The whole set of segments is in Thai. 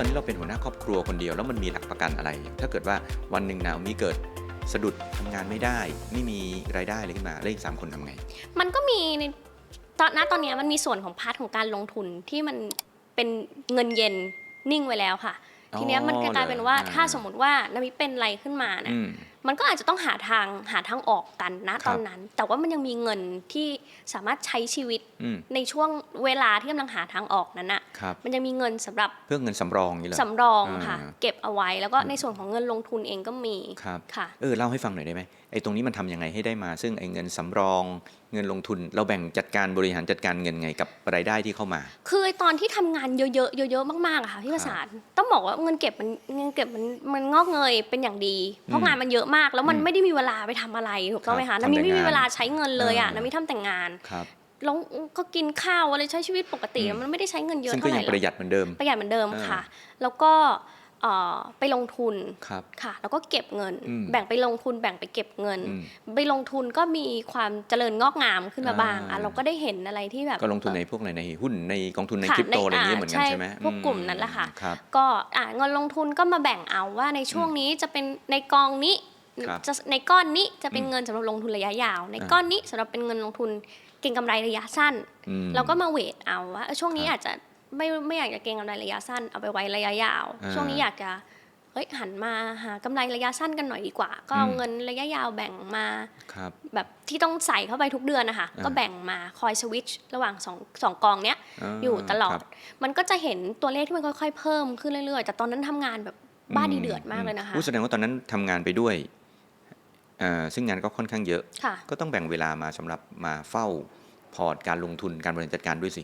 ตอนนี้เราเป็นหัวหน้าครอบครัวคนเดียว แล้วมันมีหลักประกันอะไร ถ้าเกิดว่าวันหนึ่งนามีเกิดสะดุดทำงานไม่ได้ ไม่มีรายได้อะไรขึ้นมาแล้วอีกสามคนทำไง มันก็มีในตอนณตอนเนี้ยมันมีส่วนของพาร์ทของการลงทุนที่มันเป็นเงินเย็นนิ่งไว้แล้วค่ะอ๋อทีเนี้ยมันก็กลายเป็นว่าเลยอ่าถ้าสมมติว่านามิเป็นอะไรขึ้นมาเนี่ยอื มมันก็อาจจะต้องหาทางหาทางออกกันนะครัตบอนนั้น แต่ว่ามันยังมีเงินที่สามารถใช้ชีวิตอืมในช่วงเวลาที่กำลังหาทางออกนั้นอะครับมันจะมีเงินสำหรับเพื่อเงินสำรองนี่เหรอสำรองค่ะอ่าเก็บเอาไว้แล้วก็ในส่วนของเงินลงทุนเองก็มีครับค่ะเออเล่าให้ฟังหน่อยได้ไหมไอ้ตรงนี้มันทำยังไงให้ได้มา ซึ่งไอ้เงินสำรอง เงินลงทุน เราแบ่งจัดการบริหารจัดการเงินไงกับรายได้ที่เข้ามา คือตอนที่ทำงานเยอะๆเยอะๆมากๆอะค่ะพี่ประสานต้องบอกว่าเงินเก็บมันเงินเก็บมันมันงอกเงยเป็นอย่างดี เพราะอืมงานมันเยอะมาก แล้วมันอืมไม่ได้มีเวลาไปทำอะไรถูกต้องไหมครัคะบนามีทำแต่ไม่มีงานเวลาใช้เงินเลยอะอ่านามีทำแต่งานครับแล้วก็กินข้าวอะไรใช้ชีวิตปกติอืมมันไม่ได้ใช้เงินเยอะซึ่งก็เท่าไหยัร่งหรปอกระหยัดเหมือนเดิมประหยัดเหมือนเดิมอ่าค่ะ แล้วก็เอ่อ ไปลงทุนครับค่ะ แล้วก็เก็บเงินอืมแบ่งไปลงทุนแบ่งไปเก็บเงินอืมไปลงทุนก็มีความเจริญงอกงามขึ้นมาบ้างอ่าอะเราก็ได้เห็นอะไรที่แบบก็ลงทุนในพวกอะไรในหุ้นในกองทุนในค่ะคริปโตในอะไรอย่างเงี้ยอ่าเหมือนกันใช่ใช่ไหมพวกกลุ่มนั้นแหละค่ะครับก็อะเงินลงทุนก็มาแบ่งเอาว่าในช่วงนี้จะเป็นในกองนี้ครับจะในก้อนนี้จะเป็นอืมเงินสำหรับลงทุนระยะยาว ในอ่าก้อนนี้สำหรับเป็นเงินลงทุนเก็งกำไรระยะสั้นอืมเราก็มาเวทเอาว่าเออช่วงนี้ครับอาจจะ ไม่ไม่อยากจะเก็งกำไรระยะสั้นเอาไปไว้ระยะยาว อ่าช่วงนี้อยากจะเฮ้ยหันมาหากำไรระยะสั้นกันหน่อยดีกว่า ก็เอาอืม เงินระยะยาวแบ่งมา ครับ แบบที่ต้องใส่เข้าไปทุกเดือนนะคะอ่า ก็แบ่งมาคอยสวิตช์ระหว่างสองสองกองเนี้ยาอยู่ตลอคดบมันก็จะเห็นตัวเลขที่มันค่อยๆ เพิ่มขึ้นเรื่อยๆ แต่ตอนนั้นทำงานแบบบ้าดีเดือดมากเลยนะคะ อู้แสดงว่าตอนนั้นทำงานไปด้วยอ่าซึ่งงานก็ค่อนข้างเยอะ ค่ะ ก็ต้องแบ่งเวลามาสำหรับมาเฝ้าพอร์ตการลงทุนการบริหารจัดการด้วยสิ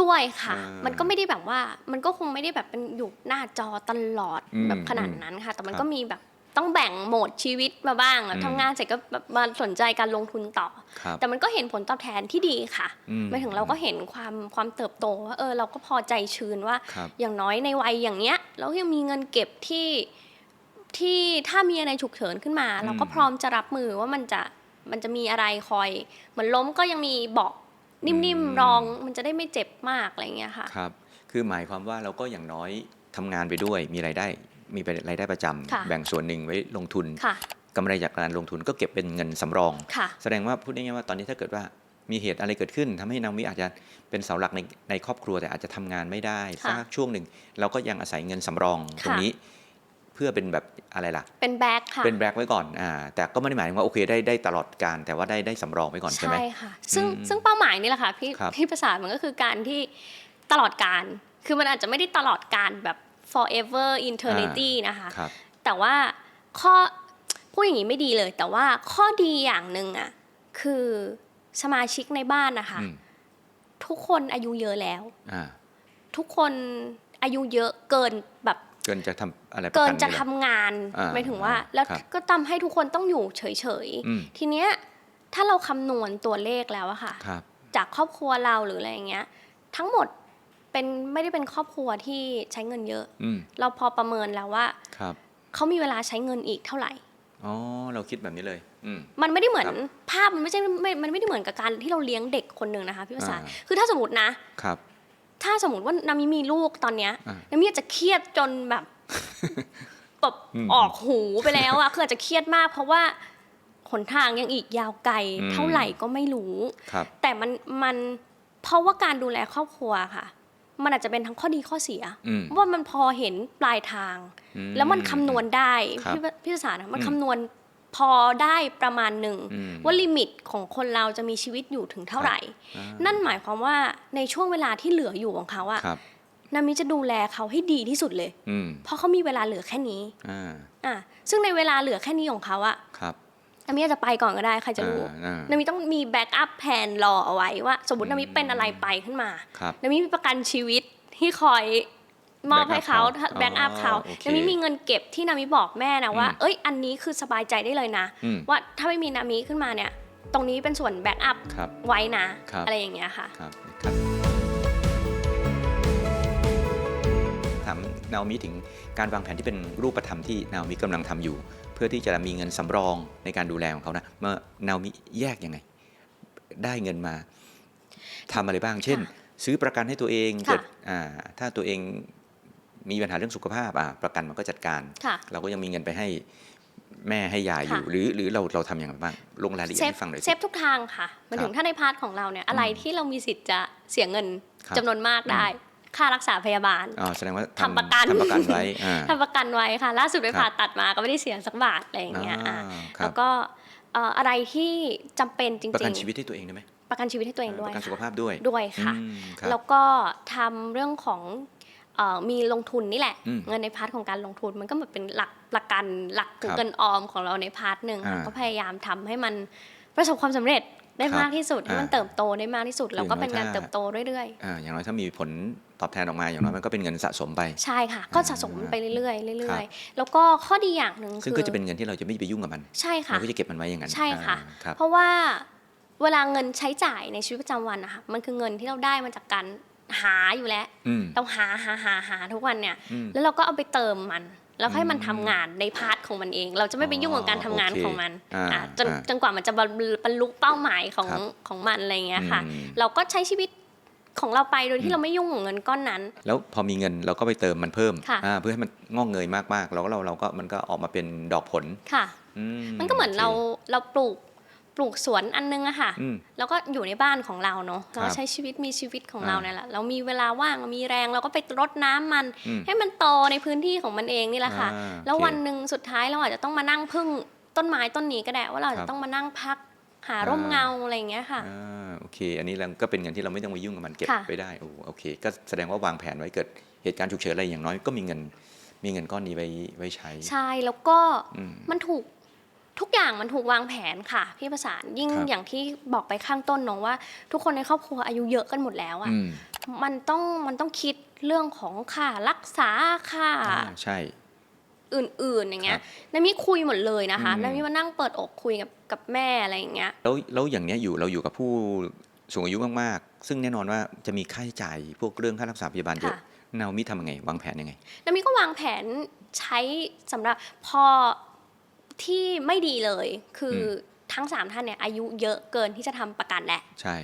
ด้วยค่ะ อ่ามัมันก็ไม่ได้แบบว่า มันก็คงไม่ได้แบบเป็นอยู่หน้าจอตลอดอืมแบบขนาดนั้นค่ะ แต่มันครับก็มีแบบต้องแบ่งโหมดชีวิตมาบ้างอะอืม ทำงานเสร็จก็แบบมาสนใจการลงทุนต่อ ครับ แต่มันก็เห็นผลตอบแทนที่ดีค่ะอืหมายถึงเราก็เห็นความความเติบโตว่าเออเราก็พอใจชื้นว่า ครับอย่างน้อยในวัยอย่างเนี้ย เรายังมีเงินเก็บที่ที่ถ้ามีอะไรฉุกเฉินขึ้นมาอืมเราก็พร้อมจะรับมือว่ามันจะมันจะมีอะไรคอย เหมือนล้มก็ยังมีเบาะ นิ่มๆรองมันจะได้ไม่เจ็บมากอะไรอย่างเงี้ยค่ะ ครับ คือหมายความว่าเราก็อย่างน้อยทำงานไปด้วย มีรายได้ มีรายได้ประจำค่ะ แบ่งส่วนหนึ่งไว้ลงทุนค่ะ กำไรจากการลงทุนก็เก็บเป็นเงินสำรอง ค่ะ แสดงว่าพูดง่ายๆว่าตอนนี้ถ้าเกิดว่ามีเหตุอะไรเกิดขึ้นทำให้นางมิอาจจะเป็นเสาหลักในในครอบครัวแต่อาจจะทำงานไม่ได้ค่ะสักช่วงหนึ่ง เราก็ยังอาศัยเงินสำรองตรงนี้ เพื่อเป็นแบบอะไรล่ะ เป็นแบ็คค่ะ เป็นแบล็กไว้ก่อนอ่าแต่ก็ไม่ได้หมายถึงว่าโอเคได้ได้ตลอดการ แต่ว่าได้ได้สำรองไว้ก่อนใช่ไหมใช่ค่ะ ซึ่งอืมซึ่งเป้าหมายนี่แหละค่ะพี่ครับพี่ประสานมันก็คือการที่ตลอดการ คือมันอาจจะไม่ได้ตลอดการแบบ forever eternity นะคะครับแต่ว่าข้อพูดอย่างนี้ไม่ดีเลย แต่ว่าข้อดีอย่างหนึ่งอะคือสมาชิกในบ้านนะคะอืมทุกคนอายุเยอะแล้วอ่าทุกคนอายุเยอะเกินแบบเกินจะทำ อะไรประเกิกันนจะเนี่ยทำเหรองานอ่าหมายถึงว่าอ่า แล้วครับก็ทำให้ทุกคนต้องอยู่เฉยอืม ๆ ทีเนี้ยถ้าเราคำนวณตัวเลขแล้วอะค่ะ ครับ จากครอบครัวเราหรืออะไรอย่างเงี้ย ทั้งหมดเป็นไม่ได้เป็นครอบครัวที่ใช้เงินเยอะ อืมเราพอประเมินแล้วว่าครับเขามีเวลาใช้เงินอีกเท่าไหร่ อ๋อเราคิดแบบนี้เลย อืม มันไม่ได้เหมือนครับภาพมันไม่ใช่ไม่มันไม่ได้เหมือนกับการที่เราเลี้ยงเด็กคนหนึ่งนะคะพี่ภาษาอ่า คือถ้าสมมตินะ ครับ ถ้าสมมติว่านามิมีลูกตอนเนี้ยอ่านามิอาจจะเครียดจนแบบ แบบอืมออกหูไปแล้วอะคืออาจจะเครียดมาก เพราะว่าหนทางยังอีกยาวไกลอืมเท่าไหร่ก็ไม่รู้ครับแต่มันมันเพราะว่าการดูแลครอบครัวค่ะ มันอาจจะเป็นทั้งข้อดีข้อเสียอืมว่ามันพอเห็นปลายทางอืแล้วมันคำนวณได้ครับพี่พี่ภาษานะมันอืมคำนวณพอได้ประมาณหนึ่งอืมว่าลิมิตของคนเราจะมีชีวิตอยู่ถึงเท่าไหร่อ่านั่นหมายความว่าในช่วงเวลาที่เหลืออยู่ของเขาอะครับ นามิจะดูแลเขาให้ดีที่สุดเลย อืมเพราะเขามีเวลาเหลือแค่นี้อ่าอะซึ่งในเวลาเหลือแค่นี้ของเขาอะครับนามิอาจจะไปก่อนก็ได้ใครจะรู้ อ่าอ่า นามิต้องมีแบ็กอัพแผนรอเอาไว้ว่า สมมตินามิเป็นอะไรไปขึ้นมา ครับนามิมีประกันชีวิตที่คอยมอบให้เขา Back up เขาแบ็กอัพเขาอ๋อโอเคนามิมีเงินเก็บที่นามิบอกแม่นะว่า อืมเอ้ย อันนี้คือสบายใจได้เลยนะ อืม ว่าถ้าไม่มีนามิขึ้นมาเนี่ย ตรงนี้เป็นส่วนแบ็กอัพครับ ไว้นะ ครับ อะไรอย่างเงี้ยค่ะ ครับ นาโอมิถึงการวางแผนที่เป็นรูปธรรมที่นาโอมิกำลังทำอยู่ เพื่อที่จะมีเงินสำรองในการดูแลของเขานะเมื่อนาโอมิแยกยังไง ได้เงินมาทำอะไรบ้าง เช่นค่ะซื้อประกันให้ตัวเองค่ะเกิดอ่าถ้าตัวเองมีปัญหาเรื่องสุขภาพอะประกันมันก็จัดการค่ะเราก็ยังมีเงินไปให้แม่ให้ยายอยู่ค่ะหรือหรือเราเราทำอย่างไรบ้างลงรายละเอียดเซฟให้ฟังหน่อยเซสิฟทุกทางค่ะมันถึงถ้าในพาร์ทของเราเนี่ยอะไรอืมที่เรามีสิทธิ์จะเสียเงินครับจำนวนมากได้ ค่ารักษาพยาบาลอ๋อแสดงว่าทำประกันทำประกันไว้อ่าทำประกันไว้ค่ะ ล่าสุดไปครับผ่าตัดมาก็ไม่ได้เสียสักบาทอะไรอย่างเงี้ยอ่าอะครับแล้วก็เอ่ออะไรที่จำเป็นจริงๆประกันชีวิตให้ตัวเองได้ไหมประกันชีวิตให้ตัวเองด้ปวยระกันสุขค่ะภาพด้วยด้วยค่ะอืมครับแล้วก็ทำเรื่องของเอ่อมีลงทุนนี่แหละอืมเงินในพาร์ทของการลงทุนมันก็เหมือนเป็นหลักประกันหลักครับเงินออมของเราในพาร์ทหนึ่งค่ะอ่าก็พยายามทำให้มันประสบความสำเร็จ ได้ครับมากที่สุดให้มันอ่าเติบโตได้มากที่สุดแล้วก็อย่างน้อยเป็นการถ้าเติบโตเรื่อยอ่าอย่างน้อยถ้ามีผลตอบแทนออกมาอย่างน้อยมันก็เป็นเงินสะสมไปๆใช่ค่ะ ก็สะสมไปเรื่อยๆเรื่อยๆ แล้วก็ข้อดีอย่างหนึ่งซึ่งคืก็อจะเป็นเงินที่เราจะไม่ไปยุ่งกับมันใช่ค่ะเราก็จะเก็บมันไว้อย่างนั้นใช่ค่ะอ่าครับเพราะว่าเวลาเงินใช้จ่ายในชีวิตประจำวันนะคะมันคือเงินที่เราได้มาจากการหาอยู่แล้วอืมเราหาหาหาหาทุกวันเนี่ยอืมแล้วเราก็เอาไปเติมมัน แล้วให้มันอืมทำงานในพาร์ทของมันเอง เราจะไม่ไปยุ่งกับการทำงานโอเคของมันอ่าอะจนอ่าจนกว่ามันจะบรรบรรลุเป้าหมายของครับของมันอะไรอย่างเงี้ยค่ะอืมเราก็ใช้ชีวิตของเราไปโดยอืที่มเราไม่ยุ่งกับเงินก้อนนั้น แล้วพอมีเงินเราก็ไปเติมมันเพิ่มค่ะอ่าเพื่อให้มันงอกเงยมากๆเราก็เราเราก็มันก็ออกมาเป็นดอกผลค่ะอืมันก็เหมือนโคเราเราปลูก ปลูกสวนอันนึงอะค่ะอืมแล้วก็อยู่ในบ้านของเราเนาะครับเราใช้ชีวิตมีชีวิตของอ่าเราเนี่ยแหละเรามีเวลาว่างมีแรงเราก็ไปรดน้ำมันอืมให้มันโตในพื้นที่ของมันเองนี่แหละค่ะอ่าแล้วโอเควันหนึ่งสุดท้ายเราอาจจะต้องมานั่งพึ่งต้นไม้ต้นนี้ก็ได้ว่าเราครัจะบต้องมานั่งพักหาร่มอ่าเงาอะไรอย่างเงี้ยค่ะอ่าโอเค อันนี้เราก็เป็นเงินที่เราไม่ต้องไปยุ่งกับมันเก็บค่ะไว้ได้โอ้โอเค ก็แสดงว่าวางแผนไว้เกิดเหตุการณ์ฉุกเฉินอะไรอย่างน้อยก็มีเงินมีเงินก้อนนี้ไว้ไว้ใช้ ใช่แล้วก็อืมมันถูก ทุกอย่างมันถูกวางแผนค่ะ พี่ประสานยิ่งครับ อย่างที่บอกไปข้างต้นเนาะว่า ทุกคนในครอบครัวอายุเยอะกันหมดแล้วอะอืมมันต้องมันต้องคิดเรื่องของค่ารักษาค่า อ่าใช่ อื่นๆอย่างเงี้คยรับนามิคุยหมดเลยนะคะอืม นามิมานั่งเปิดอกคุยกับกับแม่อะไรอย่างเงี้ย แล้วแล้วอย่างเนี้ยอยู่เราอยู่กับผู้สูงอายุมากๆ ซึ่งแน่นอนว่าจะมีค่าใช้จ่ายพวกเรื่องค่ารักษาพยาบาลเยอะค่ะนามิทำยังไง วางแผนยังไง นามิก็วางแผนใช้สำหรับพอ ที่ไม่ดีเลย คืออทั้งสามท่านเนี่ยอายุเยอะเกินที่จะทำประกันแหละใช่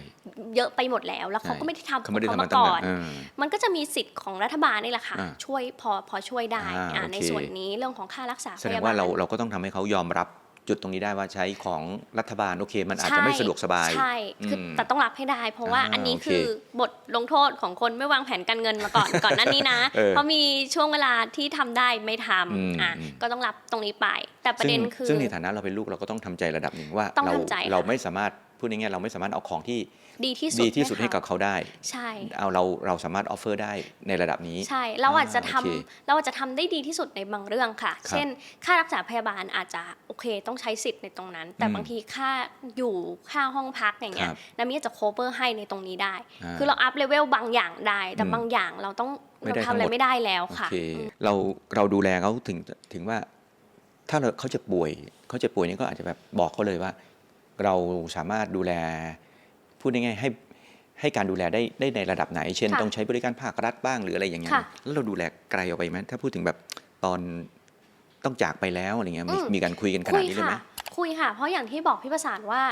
เยอะไปหมดแล้ว แล้วเขาใช่ก็ไม่ได้ทำเขาไม่ได้ของทำมามาตั้งก่แต่อนเออมันก็จะมีสิทธิ์ของรัฐบาลนี่แหละค่ะอ่าช่วยพอพอช่วยได้อ่าอ่าโอเคในส่วนนี้เรื่องของค่ารักษาแสพดงยาบาว่าลเราเราก็ต้องทำให้เขายอมรับ จุดตรงนี้ได้ว่าใช้ของรัฐบาลโอเค มันอาจจะไม่สะดวกสบายใช่คืออมแต่ต้องรับให้ได้ เพราะว่าอ่าอันนี้โอเคคือบทลงโทษของคนไม่วางแผนการเงินมาก่อนก่อนหน้านี้นะเออเพราะมีช่วงเวลาที่ทำได้ไม่ทอืมำอะอืมก็ต้องรับตรงนี้ไป แต่ประซึ่งเด็นคือซึ่งในฐานะเราเป็นลูกเราก็ต้องทำใจระดับหนึ่งว่าต้องเราทำใจค่ะเราไม่สามารถ พูดง่ายๆเราไม่สามารถเอาของที่ดีที่สุดดีที่สุดให้กับเขาเขาได้ใช่เอาเราเราสามารถออฟเฟอร์ได้ในระดับนี้ ใช่เราอาจจะทำอ่าโอเคเราอาจจะทำได้ดีที่สุดในบางเรื่องค่ะครับเช่น ค่ารักษาพยาบาลอาจจะโอเคต้องใช้สิทธิ์ในตรงนั้น แต่อืมบางทีค่าอยู่ค่าห้องพักอย่างเงี้คยรับนามิอาจจะโคเวอร์ให้ในตรงนี้ได้อ่าคือเราอัพเลเวลบางอย่างได้ แต่อืมบางอย่างเราต้องไม่เราได้ทำอะไรทั้งหมดไม่ได้แล้วโอค่ะเคอืมเราเราดูแลเขาถึงถึงว่าถ้าเราเขาจะป่วยเขาจะป่วยนี่ก็อาจจะแบบบอกเขาเลยว่า เราสามารถดูแลพูดง่ายๆให้ให้การดูแลได้ได้ในระดับไหน เช่น ค่ะต้องใช้บริการภาครัฐบ้างหรืออะไรอย่างเงี้ยค่ะแล้วเราดูแลไกลออกไปไหมถ้าพูดถึงแบบตอนต้องจากไปแล้วอะไรเงี้ยมีอืม มีการคุยกันขคุนาดยนี้เลยไหม ค่ะ คุยค่ะ เพราะอย่างที่บอกพี่ประสานว่า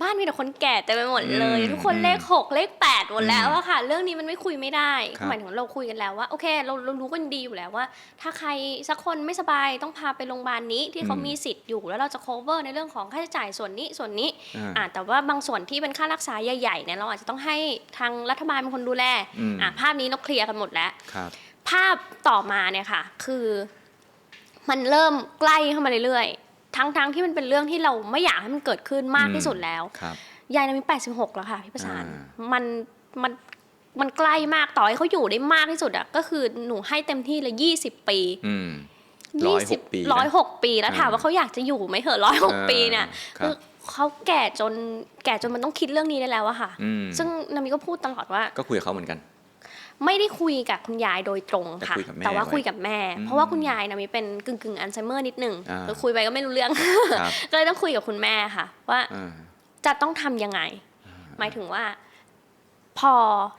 บ้านมีแต่คนแก่เต็มไปหมดเลยอืมทุกคนอืมเลขหกเลขแปดหมดแล้วอืมอะค่ะ เรื่องนี้มันไม่คุยไม่ได้ครับหมายถึงเราคุยกันแล้วว่าโอเค เราเรารู้กันดีอยู่แล้วว่า ถ้าใครสักคนไม่สบายต้องพาไปโรงพยาบาลนี้ที่เขามีสิทธิ์อยู่แล้วเราจะ cover ในเรื่องของค่าใช้จ่ายส่วนนี้ส่วนนี้อ่าอ่าแต่ว่าบางส่วนที่เป็นค่ารักษาใหญ่ๆเนี่ยเราอาจจะต้องให้ทางรัฐบาลเป็นคนดูแลอืมอ่าภาพนี้เราเคลียร์กันหมดแล้วครับภาพต่อมาเนี่ยค่ะ คือ มันเริ่มใกล้เข้ามาเรื่อยๆ ทั้งๆที่มันเป็นเรื่องที่เราไม่อยากให้มันเกิดขึ้นมากอืมที่สุดแล้วครับยายนามิ86แล้วค่ะพี่ประสานอ่ามันมันมันใกล้มากต่อให้เขาอยู่ได้มากที่สุดอะก็คือหนูให้เต็มที่เลย20ปีอืมร้อยหกปีนะร้อยหกปีแล้วถามอ่าว่าเขาอยากจะอยู่ไหมเหรอร้อยหกปีเนี่ยครับคือเขาแก่จนแก่จนมันต้องคิดเรื่องนี้ได้แล้วอะค่ะอืมซึ่งนามิก็พูดตลอดว่า ก็คุยกับเขาเหมือนกัน ไม่ได้คุยกับคุณยายโดยตรงค่ะ แต่คุยกับแม่แต่ว่าไว้คุยกับแม่อืมเพราะว่าคุณยายนะมีเป็นกึ่งกึ่งอัลไซเมอร์นิดหนึ่งอ่าคือคุยไปก็ไม่รู้เรื่องครับก็เลยต้องคุยกับคุณแม่ค่ะ ว่าอ่าจะต้องทำยังไง หมายถึงว่า พอ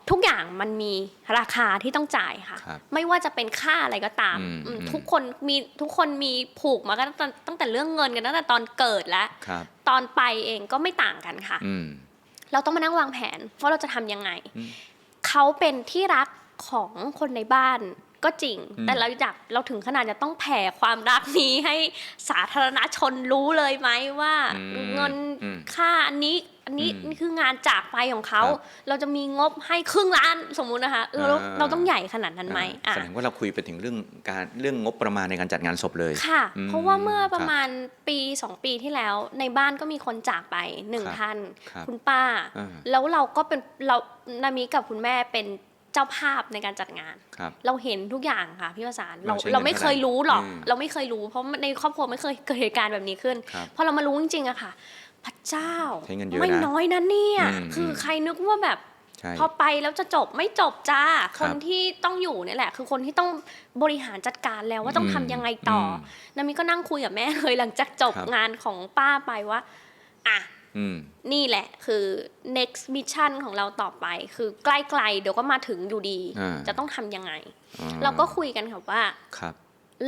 ทุกอย่างมันมีราคาที่ต้องจ่ายค่ะครับไม่ว่าจะเป็นค่าอะไรก็ตามอืมอืมอืมทุกคนมีทุกคนมีผูกมากันตั้งแต่ตั้งแต่เรื่องเงินกันตั้งแต่ตอนเกิดแล้วครับตอนไปเองก็ไม่ต่างกันค่ะอืมเราต้องมานั่งวางแผนว่าเราจะทำยังไงอืม เขาเป็นที่รักของคนในบ้าน ก็จริงอืมแต่เราอยากเราถึงขนาดจะต้องแผ่ความรักนี้ให้สาธารณชนรู้เลยไหมว่าอืมเงินอืมค่าอันนี้อันนี้อืมนี่คืองานจากไปของเขาครับเราจะมีงบให้ครึ่งล้านสมมุตินะคะเออเราอ่าเราต้องใหญ่ขนาดนั้นไหมอ่าอะแสดงว่าเราคุยไปถึงเรื่องการเรื่องงบประมาณในการจัดงานศพเลยค่ะอืมเพราะว่าเมื่อประครับมาณปีสองปีที่แล้ว ในบ้านก็มีคนจากไปหนึ่งครับท่านครับคุณป้าอ่าแล้วเราก็เป็นเรานามิกับคุณแม่เป็น เจ้าภาพในการจัดงาน ครับ เราเห็นทุกอย่างค่ะพี่ประสานเราเราใช้เราเงินไม่เคยเท่าไหร่รู้หรอก อืมเราไม่เคยรู้ เพราะในครอบครัวไม่เคยเกิดเหตุการณ์แบบนี้ขึ้นครับพอเรามารู้จริงๆอะค่ะ พระเจ้าใช้เงินเยอะนะไม่น้อยนะเนี่ย อืม คืออมใครนึกว่าแบบ ใช่ พอไปแล้วจะจบไม่จบจ้า คครับนที่ต้องอยู่เนี่ยแหละ คือคนที่ต้องบริหารจัดการแล้วว่าต้องอืมทำยังไงต่ออมนามิก็นั่งคุยกับแม่เลยหลังจากจบครับงานของป้าไปว่า อะอืม นี่แหละคือ next mission ของเราต่อไป คือใกล้ๆเดี๋ยวก็มาถึงอยู่ดีอ่าจะต้องทำยังไงอ่เราก็คุยกันค่ะว่าครับ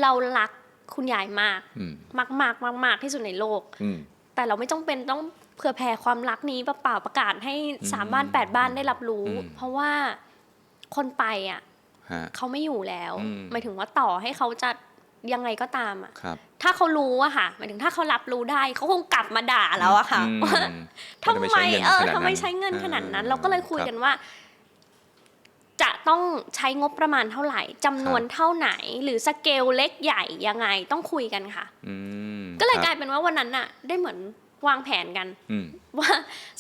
เรารักคุณยายมากอืมมากมากมากมากๆที่สุดในโลกอืมแต่เราไม่จำเป็นต้องเผื่อแผ่ความรักนี้เปล่าๆประกาศให้สามบ้านแปดบ้านได้รับรู้อืมเพราะว่าคนไปอะฮะเขาไม่อยู่แล้วอืมหมายถึงว่าต่อให้เขาจะ ยังไงก็ตามอะครับถ้าเขารู้อะค่ะหมายถึงถ้าเขารับรู้ได้เขาคงกลับมาด่าเราอะค่ะอืมว่าทำไมเออทำไมใช้เงินขนาดนั้น เราก็เลยคุยกันว่า จะต้องใช้งบประมาณเท่าไหร่จำนวนเท่าไหน หรือสเกลเล็กใหญ่ยังไงต้องคุยกันค่ะอืมก็เลยครับกลายเป็นว่าวันนั้นน่ะได้เหมือนวางแผนกันอืมว่า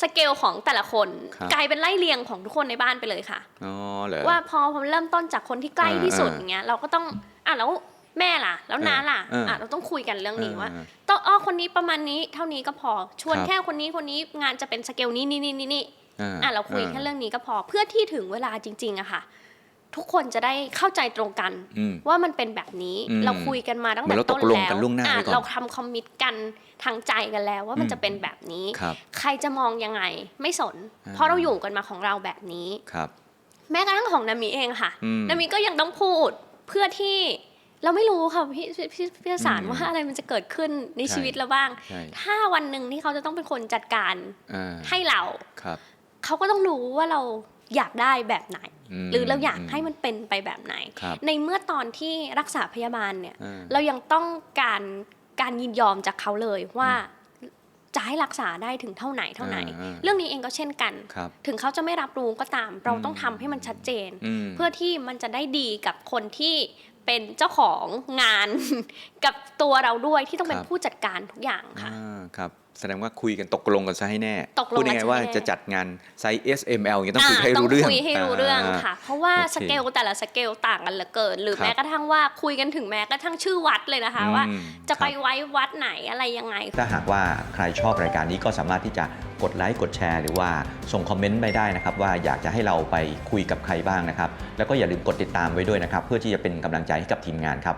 สเกลของแต่ละคนครับกลายเป็นไล่เรียงของทุกคนในบ้านไปเลยค่ะอ๋อเหรอว่าพอผมเริ่มต้นจากคนที่ใกล้ที่สุดอ่าอย่างเงี้ยเราก็ต้องอะแล้ว แม่ล่ะ แล้วน้าล่ะเอออ่อะเราต้องคุยกันเรื่องนี้ว่าอ่ต้องอ้อคนนี้ประมาณนี้เท่านี้ก็พอชวนครับแค่คนนี้คนนี้งานจะเป็นสเกลนี้นี่นี่นี่นี่อ่าอะเราคุยแค่เรื่องนี้ก็พอเพื่อที่ถึงเวลาจริงๆอะค่ะ ทุกคนจะได้เข้าใจตรงกันอืมว่ามันเป็นแบบนี้อืมเราคุยกันมาตั้งเหมืแต่อนเราต้นตกลงแล้วกันล่วงหน้าอะไว้ก่อนเราทำคอมมิตกันทางใจกันแล้วว่ามันอืมจะเป็นแบบนี้ครับใครจะมองยังไงไม่สนอ่าเพราะเราอยู่กันมาของเราแบบนี้ครับ แม้กระทั่งของนามิเองค่ะอืมนามิก็ยังต้องพูดเพื่อที่ เราไม่รู้ค่ะพี่พี่พี่พี่สารอืมว่าอะไรมันจะเกิดขึ้นในใช่ชีวิตเราบ้างใช่ถ้าวันหนึ่งที่เขาจะต้องเป็นคนจัดการอ่าให้เราครับเขาก็ต้องรู้ว่าเราอยากได้แบบไหนมหรือเราอยากมให้มันเป็นไปแบบไหนครับในเมื่อตอนที่รักษาพยาบาลเนี่ยอ่าเรายังต้องการการยินยอมจากเขาเลยว่าจะให้รักษาได้ถึงเท่าไหนเท่าไหนอ่าเรื่องนี้เองก็เช่นกันครับถึงเขาจะไม่รับรู้ก็ตาม เราอืมต้องทำให้มันชัดเจนมเพื่อที่มันจะได้ดีกับคนที่ เป็นเจ้าของงาน กับตัวเราด้วยที่ต้องเป็นผู้จัดการทุกอย่างค่ะอ่าครับ แสดงว่าคุยกันตกลงกันซะให้แน่ตกลงกันพูดง่ายๆซะให้ว่าแน่จะจัดงานไซส์ SML อย่างเงี้ยต้องคุยให้ารู้เรื่องคุยให้รู้เรื่องค่ะ เพราะว่าโอเคสเกลแต่ละสเกลต่างกันเหลือเกิน หรือครับแม้กระทั่งว่าคุยกันถึงแม้กระทั่งชื่อวัดเลยนะคะอืมว่า จะไปครับไว้วัดไหนอะไรยังไง ถ้าหากว่าใครชอบรายการนี้ก็สามารถที่จะกดไลค์กดแชร์หรือว่าส่งคอมเมนต์ไปได้นะครับ ว่าอยากจะให้เราไปคุยกับใครบ้างนะครับ แล้วก็อย่าลืมกดติดตามไว้ด้วยนะครับ เพื่อที่จะเป็นกำลังใจให้กับทีมงานครับ